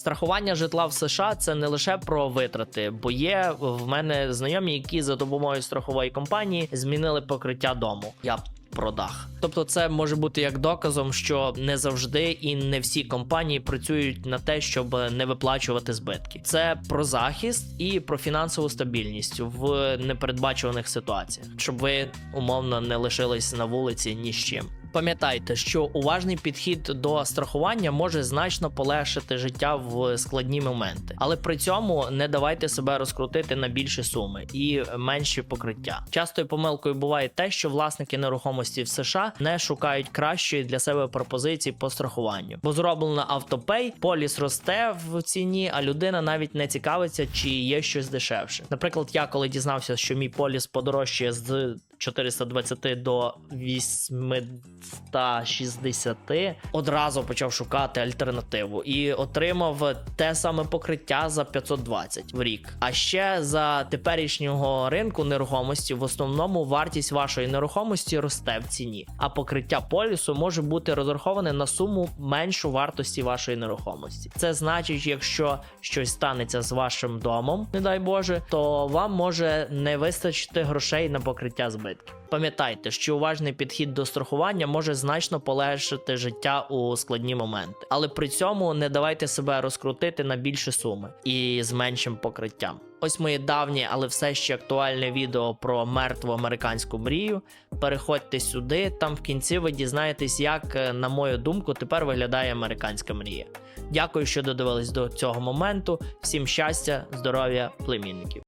Страхування житла в США це не лише про витрати, бо є в мене знайомі, які за допомогою страхової компанії змінили покриття дому. Я про дах. Тобто, це може бути як доказом, що не завжди і не всі компанії працюють на те, щоб не виплачувати збитки. Це про захист і про фінансову стабільність в непередбачуваних ситуаціях, щоб ви умовно не лишились на вулиці ні з чим. Пам'ятайте, що уважний підхід до страхування може значно полегшити життя в складні моменти, але при цьому не давайте себе розкрутити на більші суми і менші покриття. Частою помилкою буває те, що власники нерухомості в США не шукають кращої для себе пропозиції по страхуванню, бо зроблено автопей, поліс росте в ціні, а людина навіть не цікавиться, чи є щось дешевше. Наприклад, я коли дізнався, що мій поліс подорожчає з 420 до 860, одразу почав шукати альтернативу і отримав те саме покриття за 520 в рік. А ще за теперішнього ринку нерухомості в основному вартість вашої нерухомості росте в ціні, а покриття полісу може бути розраховане на суму меншу вартості вашої нерухомості. Це значить, якщо щось станеться з вашим домом, не дай Боже, то вам може не вистачити грошей на покриття збитків. Пам'ятайте, що уважний підхід до страхування може значно полегшити життя у складні моменти, але при цьому не давайте себе розкрутити на більші суми і з меншим покриттям. Ось моє давнє, але все ще актуальне відео про мертву американську мрію. Переходьте сюди, там в кінці ви дізнаєтесь, як, е, на мою думку, тепер виглядає американська мрія. Дякую, що додивились до цього моменту. Всім щастя, здоров'я, племінників.